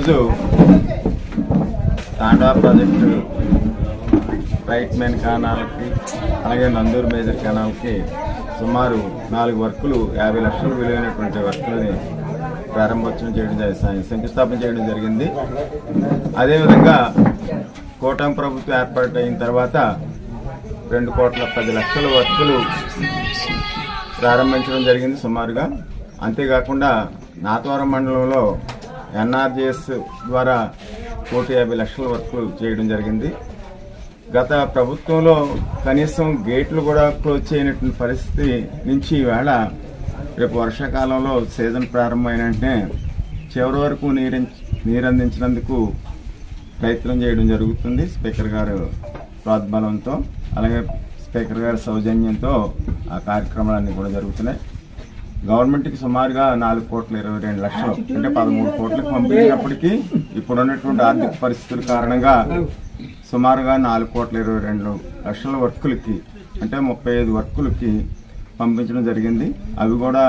ఈరోజు తాండా project right main కెనాల్కి అలాగే నందూరు మేజర్ కెనాల్కి సుమారు నాలుగు వర్కులు యాభై లక్షలు విలువైనటువంటి వర్కులని ప్రారంభోత్సవం చేయడం శంకుస్థాపన చేయడం జరిగింది. అదేవిధంగా కూటమి ప్రభుత్వం ఏర్పాటు అయిన తర్వాత రెండు కోట్ల పది లక్షల వర్కులు ప్రారంభించడం జరిగింది సుమారుగా. అంతేకాకుండా నాతవరం మండలంలో ఎన్ఆర్జీఎస్ ద్వారా కోటి యాభై లక్షల వరకు చేయడం జరిగింది. గత ప్రభుత్వంలో కనీసం గేట్లు కూడా క్లోజ్ చేయనటువంటి పరిస్థితి నుంచి ఈవేళ రేపు వర్షాకాలంలో సీజన్ ప్రారంభమైన వెంటనే చివరి వరకు నీరు నీరందించినందుకు ప్రయత్నం చేయడం జరుగుతుంది స్పీకర్ గారు ప్రోద్బలంతో అలాగే స్పీకర్ గారి సౌజన్యంతో ఆ కార్యక్రమాలన్నీ కూడా జరుగుతున్నాయి. గవర్నమెంట్కి సుమారుగా నాలుగు కోట్ల ఇరవై రెండు లక్షలు అంటే పదమూడు కోట్లకు పంపించినప్పటికీ ఇప్పుడు ఉన్నటువంటి ఆర్థిక పరిస్థితుల కారణంగా సుమారుగా నాలుగు కోట్ల ఇరవై రెండు లక్షల వర్కులకి అంటే ముప్పై ఐదు వర్కులకి పంపించడం జరిగింది. అవి కూడా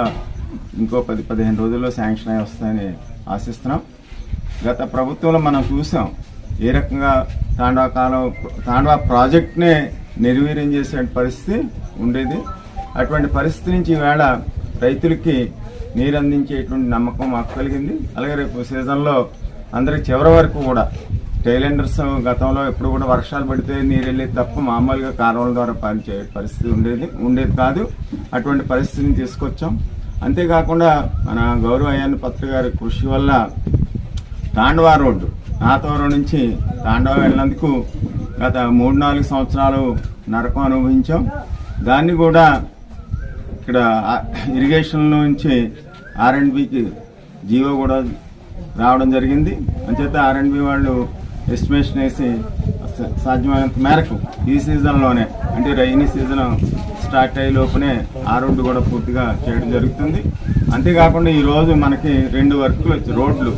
ఇంకో పది పదిహేను రోజుల్లో శాంక్షన్ అయి వస్తాయని ఆశిస్తున్నాం. గత ప్రభుత్వంలో మనం చూసాం ఏ రకంగా తాండవ కాలం తాండవ ప్రాజెక్ట్నే నిర్వీర్యం చేసే పరిస్థితి ఉండేది. అటువంటి పరిస్థితి నుంచి ఈవేళ రైతులకి నీరు అందించేటువంటి నమ్మకం మాకు కలిగింది. అలాగే రేపు సీజన్లో అందరికి చివరి వరకు కూడా టైలెండర్స్ గతంలో ఎప్పుడు కూడా వర్షాలు పడితే నీరు వెళ్ళేది తప్ప మామూలుగా కాలువల ద్వారా పనిచే పరిస్థితి ఉండేది ఉండేది కాదు. అటువంటి పరిస్థితిని తీసుకొచ్చాం. అంతేకాకుండా మన గౌరవ అయ్యాన్ని పత్ర గారి కృషి వల్ల తాండవా రోడ్డు నాతవరం నుంచి తాండవ వెళ్ళినందుకు గత మూడు నాలుగు సంవత్సరాలు నరకం అనుభవించాం. దాన్ని కూడా ఇక్కడ ఇరిగేషన్ నుంచి ఆర్ఎండ్బికి జీవో కూడా రావడం జరిగింది. అంచేత ఆర్ఎండ్బి వాళ్ళు ఎస్టిమేషన్ వేసి సాధ్యమైనంత మేరకు ఈ సీజన్లోనే అంటే రైనీ సీజన్ స్టార్ట్ అయ్యే లోపునే ఆ రోడ్డు కూడా పూర్తిగా చేయడం జరుగుతుంది. అంతేకాకుండా ఈరోజు మనకి రెండు వర్కులు వచ్చి రోడ్లు.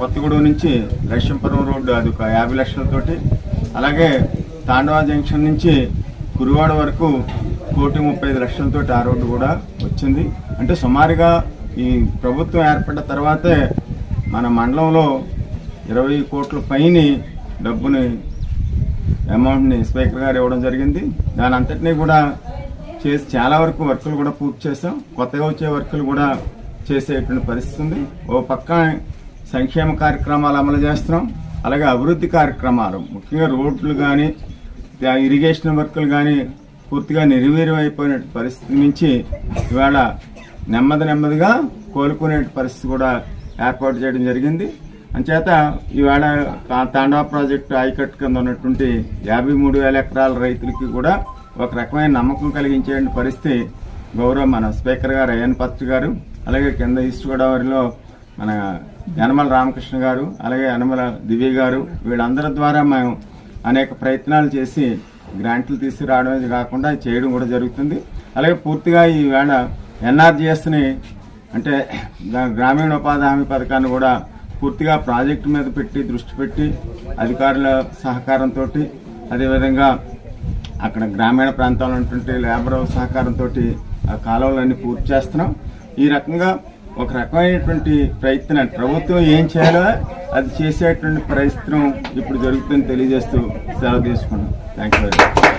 కొత్తగూడెం నుంచి లక్ష్మీపురం రోడ్డు అది ఒక యాభై లక్షలతోటి అలాగే తాండవా జంక్షన్ నుంచి కురువాడ వరకు కోటి ముప్పై ఐదు లక్షలతో ఆ రోడ్డు కూడా వచ్చింది. అంటే సుమారుగా ఈ ప్రభుత్వం ఏర్పడిన తర్వాతే మన మండలంలో ఇరవై కోట్ల పైన డబ్బుని అమౌంట్ని స్పీకర్ గారు ఇవ్వడం జరిగింది. దాని అంతటినీ కూడా చేసి చాలా వరకు వర్కులు కూడా పూర్తి చేసాం కొత్తగా వచ్చే వర్కులు కూడా చేసేటువంటి పరిస్థితి ఉంది. ఓ పక్క సంక్షేమ కార్యక్రమాలు అమలు చేస్తున్నాం. అలాగే అభివృద్ధి కార్యక్రమాలు ముఖ్యంగా రోడ్లు కానీ ఇరిగేషన్ వర్కులు కానీ పూర్తిగా నిర్వీర్యం పరిస్థితి నుంచి ఇవాళ నెమ్మది నెమ్మదిగా కోలుకునే పరిస్థితి కూడా ఏర్పాటు చేయడం జరిగింది. అంచేత ఈవేళ తాండవ ప్రాజెక్టు ఐకట్ కింద ఉన్నటువంటి యాభై మూడు వేల ఎకరాల రైతులకి కూడా ఒక రకమైన నమ్మకం కలిగించే పరిస్థితి గౌరవ మన స్పీకర్ గారు అయ్యన్ పత్రి గారు అలాగే కింద ఈస్ట్ గోదావరిలో మన యనమల రామకృష్ణ గారు అలాగే యనమల దివ్య గారు వీళ్ళందరి ద్వారా మేము అనేక ప్రయత్నాలు చేసి గ్రాంట్లు తీసుకురావడమే కాకుండా చేయడం కూడా జరుగుతుంది. అలాగే పూర్తిగా ఈ వేళ ఎన్ఆర్జిఎస్ని అంటే గ్రామీణ ఉపాధి హామీ పథకాన్ని కూడా పూర్తిగా ప్రాజెక్టు మీద పెట్టి దృష్టి పెట్టి అధికారుల సహకారంతో అదేవిధంగా అక్కడ గ్రామీణ ప్రాంతాల్లో ఉన్నటువంటి లేబర్ సహకారంతో ఆ కాలువలన్నీ పూర్తి చేస్తున్నాం. ఈ రకంగా ఒక రకమైనటువంటి ప్రయత్నం ప్రభుత్వం ఏం చేయాలో అది చేసేటువంటి ప్రయత్నం ఇప్పుడు జరుగుతుందని తెలియజేస్తూ సెలవు తీసుకున్నాం థ్యాంక్ యూ వెరీ మచ్